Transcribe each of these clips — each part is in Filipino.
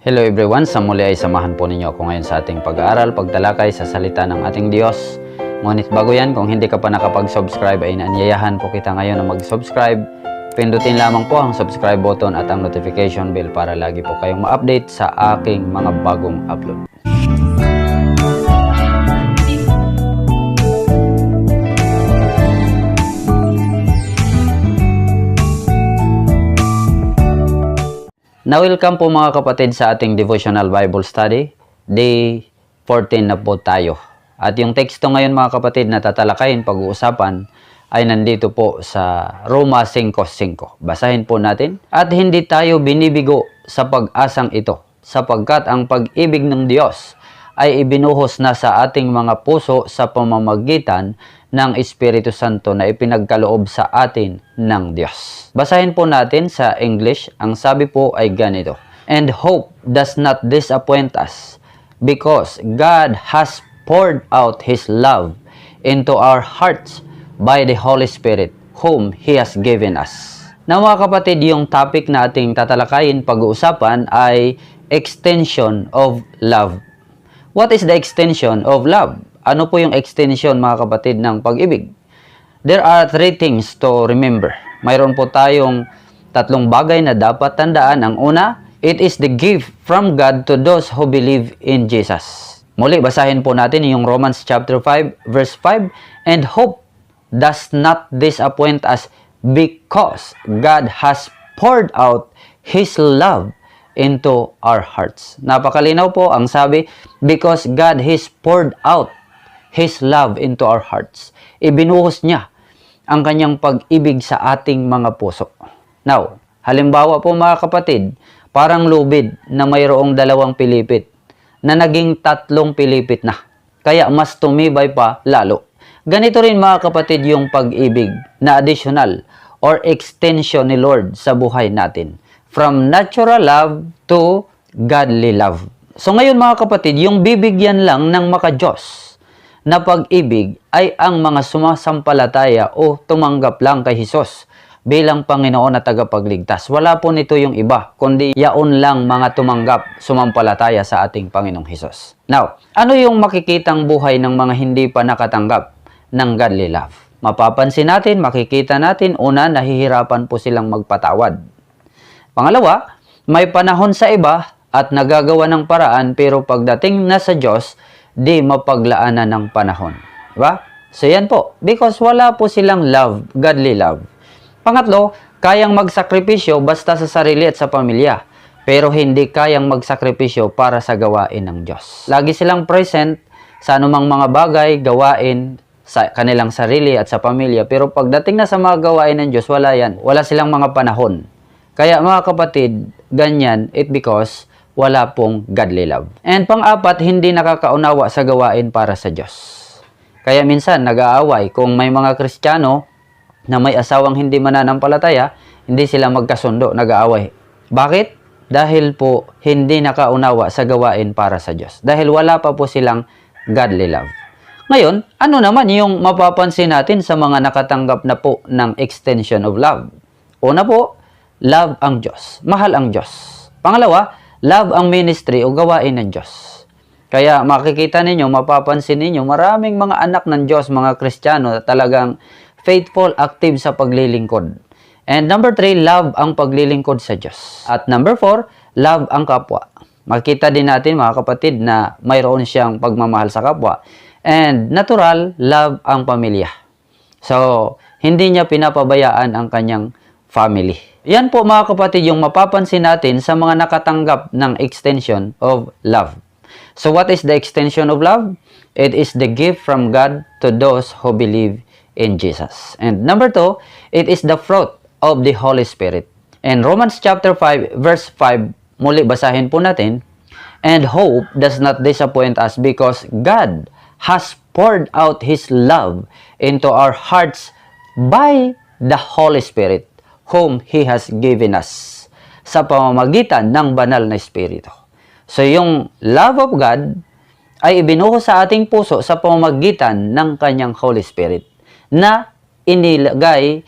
Hello everyone, sa muli ay samahan po ninyo ako ngayon sa ating pag-aaral, pagtalakay sa salita ng ating Diyos. Ngunit bago yan, kung hindi ka pa nakapag-subscribe ay naanyayahan po kita ngayon na mag-subscribe. Pindutin lamang po ang subscribe button at ang notification bell para lagi po kayong ma-update sa aking mga bagong upload. Na-welcome po mga kapatid sa ating devotional Bible study. Day 14 na po tayo. At yung teksto ngayon mga kapatid na tatalakayin pag-uusapan ay nandito po sa Roma 5.5. Basahin po natin. At hindi tayo binibigo sa pag-asang ito sapagkat ang pag-ibig ng Diyos ay ibinuhos na sa ating mga puso sa pamamagitan ng Espiritu Santo na ipinagkaloob sa atin ng Diyos. Basahin po natin sa English. Ang sabi po ay ganito. And hope does not disappoint us because God has poured out His love into our hearts by the Holy Spirit whom He has given us. Na mga kapatid, yung topic na ating tatalakayin pag-uusapan ay extension of love. What is the extension of love? Ano po yung extension mga kapatid ng pag-ibig? There are three things to remember. Mayroon po tayong tatlong bagay na dapat tandaan. Ang una, it is the gift from God to those who believe in Jesus. Muli, basahin po natin yung Romans chapter 5 verse 5. And hope does not disappoint us because God has poured out His love into our hearts. Napakalinaw po ang sabi, because God has poured out His love into our hearts. Ibinuhos niya ang kanyang pag-ibig sa ating mga puso. Now, halimbawa po mga kapatid, parang lubid na mayroong dalawang pilipit na naging tatlong pilipit na. Kaya mas tumibay pa lalo. Ganito rin mga kapatid yung pag-ibig na additional or extension ni Lord sa buhay natin. From natural love to godly love. So ngayon mga kapatid, yung bibigyan lang ng maka-Diyos na pag-ibig ay ang mga sumasampalataya o tumanggap lang kay Hesus bilang Panginoon at tagapagligtas. Wala po nito yung iba, kundi yaon lang mga tumanggap, sumampalataya sa ating Panginoong Hesus. Now, ano yung makikitang buhay ng mga hindi pa nakatanggap ng godly love? Mapapansin natin, makikita natin, una, nahihirapan po silang magpatawad. Pangalawa, may panahon sa iba at nagagawa ng paraan pero pagdating na sa Diyos, di mapaglaanan ng panahon. Diba? So yan po, because wala po silang love, godly love. Pangatlo, kayang magsakripisyo basta sa sarili at sa pamilya, pero hindi kayang magsakripisyo para sa gawain ng Diyos. Lagi silang present sa anumang mga bagay, gawain sa kanilang sarili at sa pamilya, pero pagdating na sa mga gawain ng Diyos, wala yan. Wala silang mga panahon. Kaya mga kapatid, ganyan, it because wala pong godly love. And pang-apat, hindi nakakaunawa sa gawain para sa Diyos. Kaya minsan, nag-aaway. Kung may mga Kristiyano na may asawang hindi mananampalataya, hindi sila magkasundo, nag-aaway. Bakit? Dahil po hindi nakaunawa sa gawain para sa Diyos. Dahil wala pa po silang godly love. Ngayon, ano naman yung mapapansin natin sa mga nakatanggap na po ng extension of love? Una po, love ang Diyos. Mahal ang Diyos. Pangalawa, love ang ministry o gawain ng Diyos. Kaya makikita ninyo, mapapansin ninyo, maraming mga anak ng Diyos, mga Kristiyano, talagang faithful, active sa paglilingkod. And number three, love ang paglilingkod sa Diyos. At number four, love ang kapwa. Makita din natin mga kapatid na mayroon siyang pagmamahal sa kapwa. And natural, love ang pamilya. So, hindi niya pinapabayaan ang kanyang family. Yan po mga kapatid yung mapapansin natin sa mga nakatanggap ng extension of love. So what is the extension of love? It is the gift from God to those who believe in Jesus. And number two, it is the fruit of the Holy Spirit. In Romans chapter 5 verse 5, muli basahin po natin, And hope does not disappoint us because God has poured out His love into our hearts by the Holy Spirit whom He has given us sa pamamagitan ng banal na Espiritu. So yung love of God ay ibinuho sa ating puso sa pamamagitan ng kanyang Holy Spirit na inilagay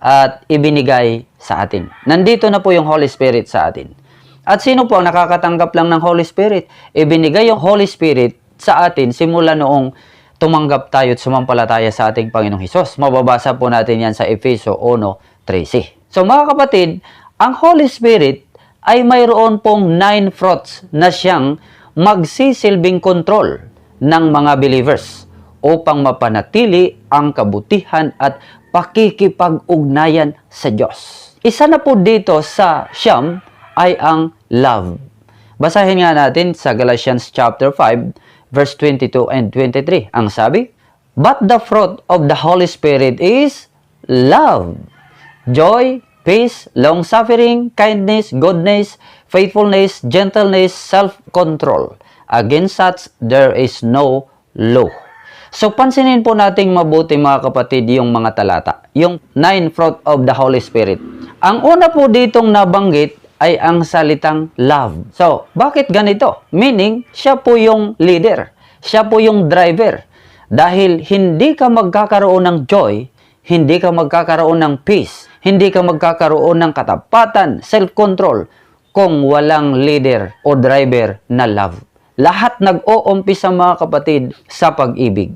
at ibinigay sa atin. Nandito na po yung Holy Spirit sa atin. At sino po ang nakakatanggap lang ng Holy Spirit? Ibinigay yung Holy Spirit sa atin simula noong tumanggap tayo at sumampalataya sa ating Panginoong Hesus. Mababasa po natin yan sa Efeso 1.13. So mga kapatid, ang Holy Spirit ay mayroon pong nine fruits na siyang magsisilbing control ng mga believers upang mapanatili ang kabutihan at pakikipag-ugnayan sa Diyos. Isa na po dito sa siyam ay ang love. Basahin nga natin sa Galatians chapter 5 verse 22 and 23. Ang sabi, But the fruit of the Holy Spirit is love, joy, peace, long-suffering, kindness, goodness, faithfulness, gentleness, self-control. Against such there is no law. So pansinin po nating mabuti mga kapatid yung mga talata, yung nine fruit of the Holy Spirit. Ang una po ditong nabanggit ay ang salitang love. So, bakit ganito? Meaning, siya po yung leader. Siya po yung driver. Dahil hindi ka magkakaroon ng joy, hindi ka magkakaroon ng peace, hindi ka magkakaroon ng katapatan, self-control, kung walang leader o driver na love. Lahat nag-uumpisa mga kapatid sa pag-ibig.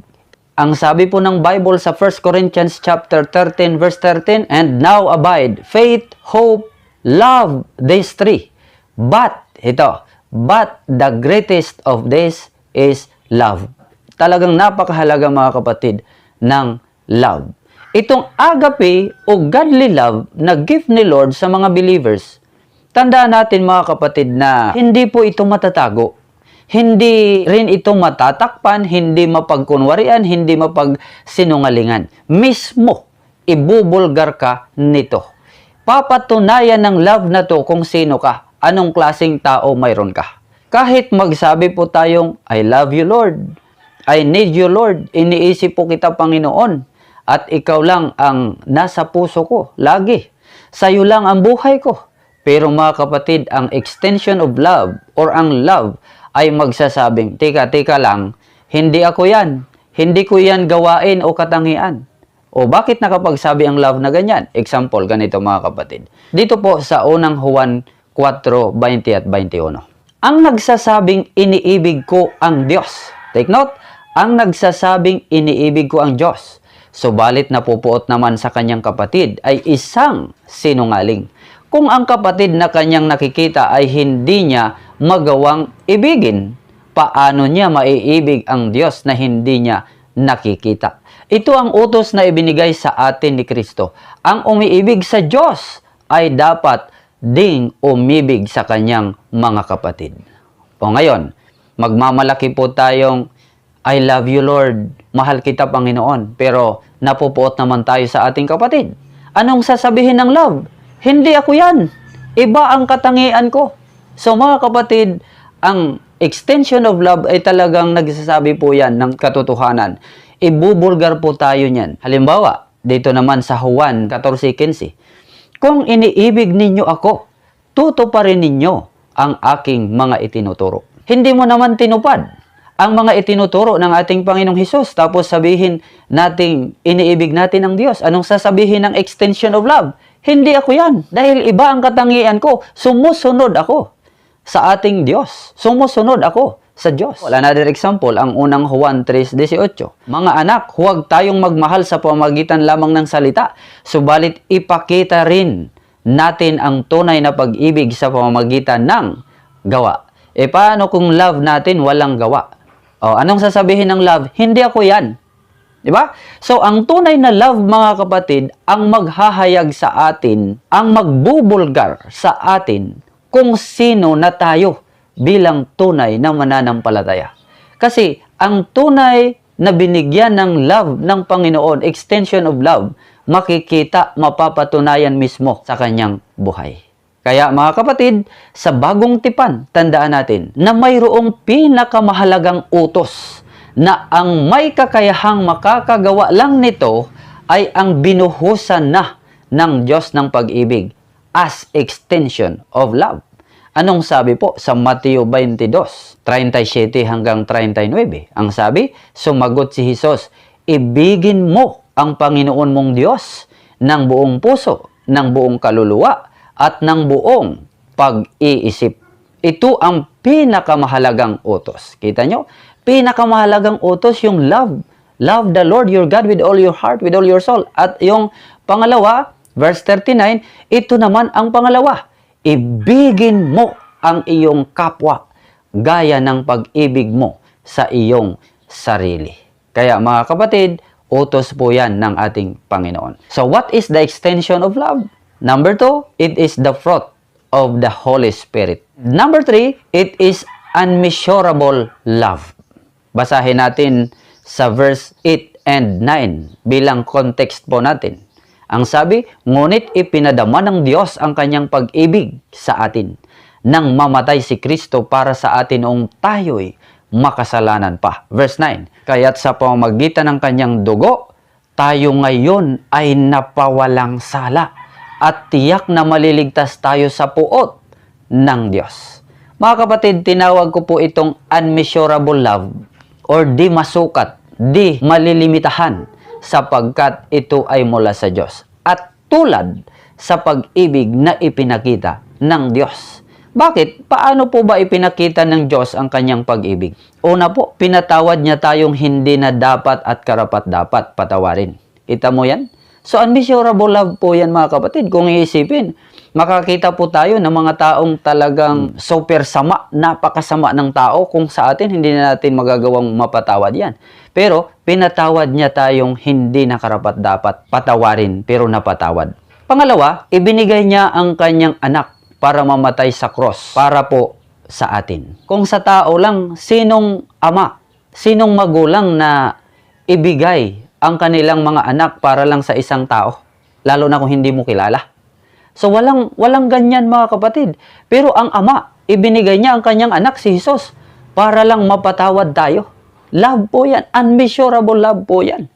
Ang sabi po ng Bible sa 1 Corinthians chapter 13 verse 13, And now abide faith, hope, love, these three. But, ito, but the greatest of this is love. Talagang napakahalaga mga kapatid ng love. Itong agape o godly love na gift ni Lord sa mga believers, tandaan natin mga kapatid na hindi po ito matatago. Hindi rin ito matatakpan, hindi mapagkunwarian, hindi mapagsinungalingan. Mismo, ibubulgar ka nito. Papatunayan ng love na to kung sino ka, anong klasing tao mayroon ka. Kahit magsabi po tayong, I love you Lord, I need you Lord, iniisip po kita Panginoon, at ikaw lang ang nasa puso ko, lagi. Sa'yo lang ang buhay ko. Pero mga kapatid, ang extension of love or ang love ay magsasabing, Tika, tika lang, hindi ako yan. Hindi ko yan gawain o katangian. O bakit nakapagsabi ang love na ganyan? Example, ganito mga kapatid. Dito po sa unang Juan 4, 20 at 21. Ang nagsasabing iniibig ko ang Diyos. Take note, ang nagsasabing iniibig ko ang Diyos. Subalit napupuot naman sa kanyang kapatid ay isang sinungaling. Kung ang kapatid na kanyang nakikita ay hindi niya magawang ibigin, paano niya maiibig ang Diyos na hindi niya nakikita? Ito ang utos na ibinigay sa atin ni Kristo. Ang umiibig sa Diyos ay dapat ding umibig sa kanyang mga kapatid. O ngayon, magmamalaki po tayong I love you Lord, mahal kita Panginoon, pero napupuot naman tayo sa ating kapatid. Anong sasabihin ng love? Hindi ako yan. Iba ang katangian ko. So mga kapatid, ang extension of love ay talagang nagsasabi po yan ng katotohanan. Ibubulgar po tayo niyan. Halimbawa, dito naman sa Juan 14.15, Kung iniibig ninyo ako, tuto pa rin ninyo ang aking mga itinuturo. Hindi mo naman tinupad ang mga itinuturo ng ating Panginoong Hesus tapos sabihin nating iniibig natin ang Diyos. Anong sasabihin ng extension of love? Hindi ako yan. Dahil iba ang katangian ko. Sumusunod ako sa ating Diyos. Sumusunod ako sa Diyos. Another example, ang unang Juan 3.18. Mga anak, huwag tayong magmahal sa pamagitan lamang ng salita, subalit ipakita rin natin ang tunay na pag-ibig sa pamamagitan ng gawa. E paano kung love natin walang gawa? O, anong sasabihin ng love? Hindi ako yan. Di ba? So, ang tunay na love, mga kapatid, ang maghahayag sa atin, ang magbubulgar sa atin kung sino na tayo bilang tunay na mananampalataya. Kasi, ang tunay na binigyan ng love ng Panginoon, extension of love, makikita, mapapatunayan mismo sa kanyang buhay. Kaya mga kapatid, sa bagong tipan, tandaan natin na mayroong pinakamahalagang utos na ang may kakayahang makakagawa lang nito ay ang binuhusan na ng Diyos ng pag-ibig as extension of love. Anong sabi po sa Mateo 22, 37 hanggang 39? Ang sabi, sumagot si Jesus, ibigin mo ang Panginoon mong Diyos ng buong puso, ng buong kaluluwa, at ng buong pag-iisip. Ito ang pinakamahalagang utos. Kita nyo? Pinakamahalagang utos yung love. Love the Lord your God with all your heart, with all your soul. At yung pangalawa, verse 39, ito naman ang pangalawa. Ibigin mo ang iyong kapwa gaya ng pag-ibig mo sa iyong sarili. Kaya mga kapatid, utos po yan ng ating Panginoon. So what is the extension of love? Number two, it is the fruit of the Holy Spirit. Number three, it is unmeasurable love. Basahin natin sa verse 8 and 9 bilang context po natin. Ang sabi, ngunit ipinadama ng Diyos ang kanyang pag-ibig sa atin nang mamatay si Kristo para sa atin noong tayo'y makasalanan pa. Verse 9, Kaya't sa pamamagitan ng kanyang dugo, tayo ngayon ay napawalang sala at tiyak na maliligtas tayo sa puot ng Diyos. Mga kapatid, tinawag ko po itong unmeasurable love or di masukat, di malilimitahan sapagkat ito ay mula sa Diyos at tulad sa pag-ibig na ipinakita ng Diyos. Bakit? Paano po ba ipinakita ng Diyos ang kanyang pag-ibig? Una po, pinatawad niya tayong hindi na dapat at karapat dapat patawarin. Kita mo yan? So, unmeasurable love po yan mga kapatid. Kung iisipin, makakita po tayo ng mga taong talagang super sama, napakasama ng tao kung sa atin hindi na natin magagawang mapatawad yan. Pero, pinatawad niya tayong hindi na karapat dapat patawarin pero napatawad. Pangalawa, ibinigay niya ang kanyang anak para mamatay sa cross para po sa atin. Kung sa tao lang, sinong ama, sinong magulang na ibigay ang kanilang mga anak para lang sa isang tao, lalo na kung hindi mo kilala. So walang walang ganyan mga kapatid. Pero ang ama, ibinigay niya ang kanyang anak si Jesus para lang mapatawad tayo. Love po yan. Unmeasurable love po yan.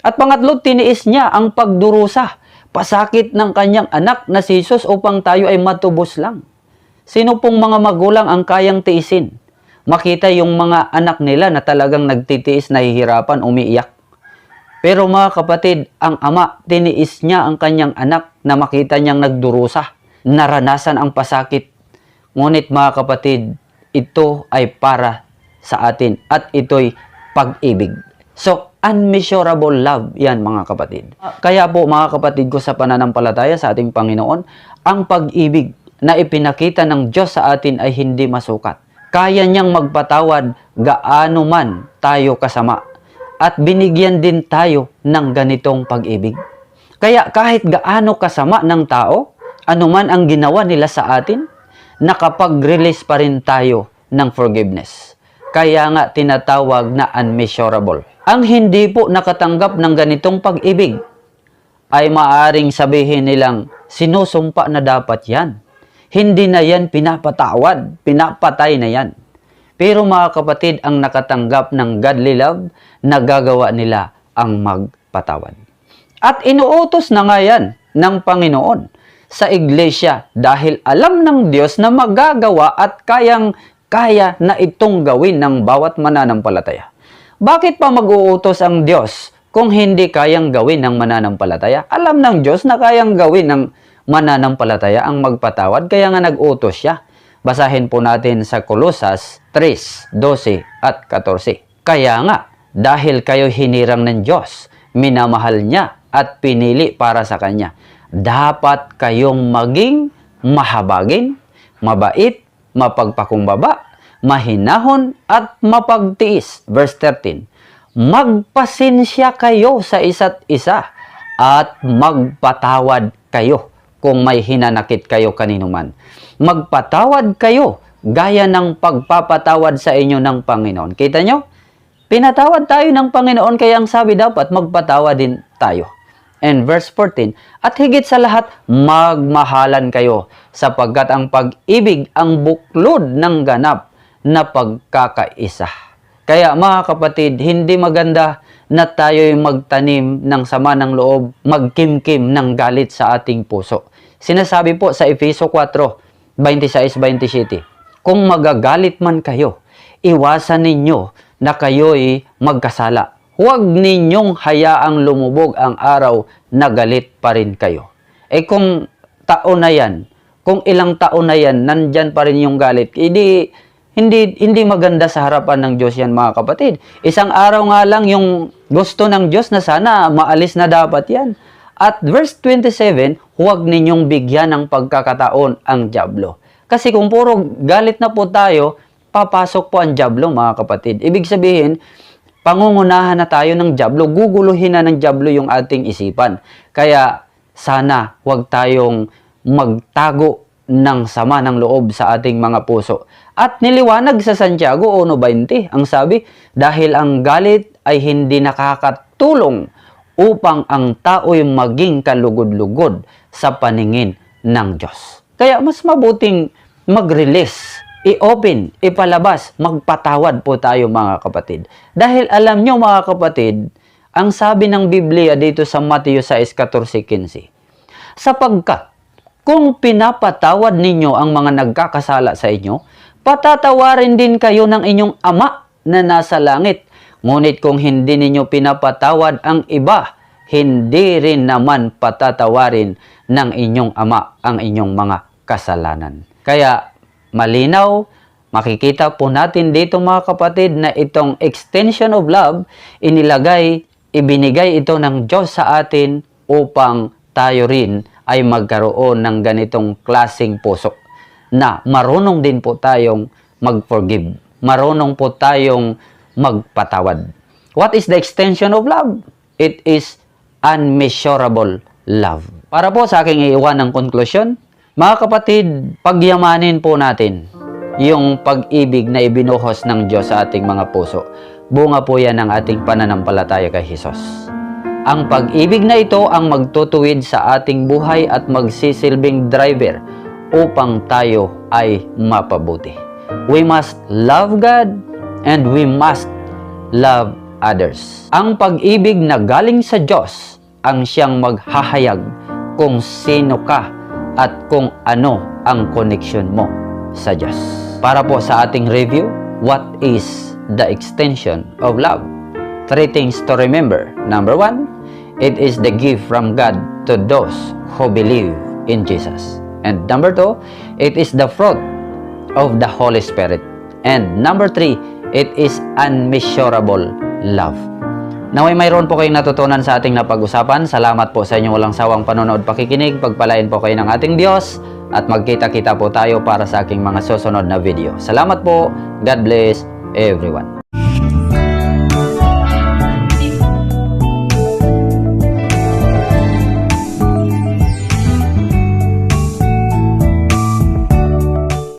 At pangatlo, tiniis niya ang pagdurusa, pasakit ng kanyang anak na si Jesus upang tayo ay matubos lang. Sino pong mga magulang ang kayang tiisin? Makita yung mga anak nila na talagang nagtitiis, nahihirapan, umiiyak. Pero mga kapatid, ang ama, tiniis niya ang kanyang anak na makita niyang nagdurusa, naranasan ang pasakit. Ngunit mga kapatid, ito ay para sa atin at ito'y pag-ibig. So, unmeasurable love yan mga kapatid. Kaya po mga kapatid ko sa pananampalataya sa ating Panginoon, ang pag-ibig na ipinakita ng Diyos sa atin ay hindi masukat. Kaya niyang magpatawad gaano man tayo kasama at binigyan din tayo ng ganitong pag-ibig. Kaya kahit gaano kasama ng tao, anuman ang ginawa nila sa atin, nakapag-release pa rin tayo ng forgiveness. Kaya nga tinatawag na unmeasurable. Ang hindi po nakatanggap ng ganitong pag-ibig ay maaring sabihin nilang sinusumpa na dapat yan. Hindi na yan pinapatawad, pinapatay na yan. Pero mga kapatid, ang nakatanggap ng godly love, nagagawa nila ang magpatawad. At inuutos na nga yan ng Panginoon sa iglesia dahil alam ng Diyos na magagawa at kayang kaya na itong gawin ng bawat mananampalataya. Bakit pa mag-uutos ang Diyos kung hindi kayang gawin ng mananampalataya? Alam ng Diyos na kayang gawin ng mananampalataya ang magpatawad, kaya nga nag-utos siya. Basahin po natin sa Kolosas 3, 12 at 14. Kaya nga, dahil kayo hinirang ng Diyos, minamahal niya at pinili para sa Kanya, dapat kayong maging mahabagin, mabait, mapagpakumbaba, mahinahon at mapagtiis. Verse 13, Magpasensya kayo sa isa't isa at magpatawad kayo kung may hinanakit kayo kanino man. Magpatawad kayo gaya ng pagpapatawad sa inyo ng Panginoon. Kita nyo? Pinatawad tayo ng Panginoon kaya ang sabi dapat magpatawad din tayo. And verse 14, At higit sa lahat, magmahalan kayo sapagkat ang pag-ibig ang buklod ng ganap na pagkakaisa. Kaya mga kapatid, hindi maganda na tayo'y magtanim ng sama ng loob, magkimkim ng galit sa ating puso. Sinasabi po sa Efeso 4, 26-27, Kung magagalit man kayo, iwasan ninyo na kayo'y magkasala. Huwag ninyong hayaang lumubog ang araw na galit pa rin kayo. Eh kung taon na yan, kung ilang taon na yan, nandyan pa rin yung galit, hindi, hindi, hindi maganda sa harapan ng Diyos yan mga kapatid. Isang araw nga lang yung gusto ng Diyos na sana maalis na dapat yan. At verse 27, huwag ninyong bigyan ng pagkakataon ang Diablo. Kasi kung puro galit na po tayo, papasok po ang Diablo mga kapatid. Ibig sabihin, pangungunahan na tayo ng Diablo, guguluhin na ng Diablo yung ating isipan. Kaya sana huwag tayong magtago ng sama ng loob sa ating mga puso. At niliwanag sa Santiago 1.20, ang sabi, dahil ang galit ay hindi nakakatulong upang ang tao'y maging kalugod-lugod sa paningin ng Diyos. Kaya mas mabuting mag-release, i-open, ipalabas, magpatawad po tayo mga kapatid. Dahil alam nyo mga kapatid, ang sabi ng Biblia dito sa Matthew 6.14.15, sapagkat kung pinapatawad ninyo ang mga nagkakasala sa inyo, patatawarin din kayo ng inyong ama na nasa langit. Ngunit kung hindi ninyo pinapatawad ang iba, hindi rin naman patatawarin ng inyong ama ang inyong mga kasalanan. Kaya malinaw, makikita po natin dito mga kapatid na itong extension of love, inilagay, ibinigay ito ng Diyos sa atin upang tayo rin ay magkaroon ng ganitong klasing puso na marunong din po tayong mag-forgive. Marunong po tayong magpatawad. What is the extension of love? It is unmeasurable love. Para po sa aking iiwan ng konklusyon, mga kapatid, pagyamanin po natin yung pag-ibig na ibinuhos ng Diyos sa ating mga puso. Bunga po yan ng ating pananampalataya kay Jesus. Ang pag-ibig na ito ang magtutuwid sa ating buhay at magsisilbing driver upang tayo ay mapabuti. We must love God and we must love others. Ang pag-ibig na galing sa Diyos ang siyang maghahayag kung sino ka at kung ano ang connection mo sa Diyos. Para po sa ating review, what is the extension of love? Three things to remember. Number one, it is the gift from God to those who believe in Jesus. And number two, it is the fruit of the Holy Spirit. And number three, it is unmeasurable love. Naway mayroon po kayong natutunan sa ating napag-usapan. Salamat po sa inyong walang sawang panonood pakikinig. Pagpalain po kayo ng ating Diyos at magkita-kita po tayo para sa aking mga susunod na video. Salamat po. God bless everyone.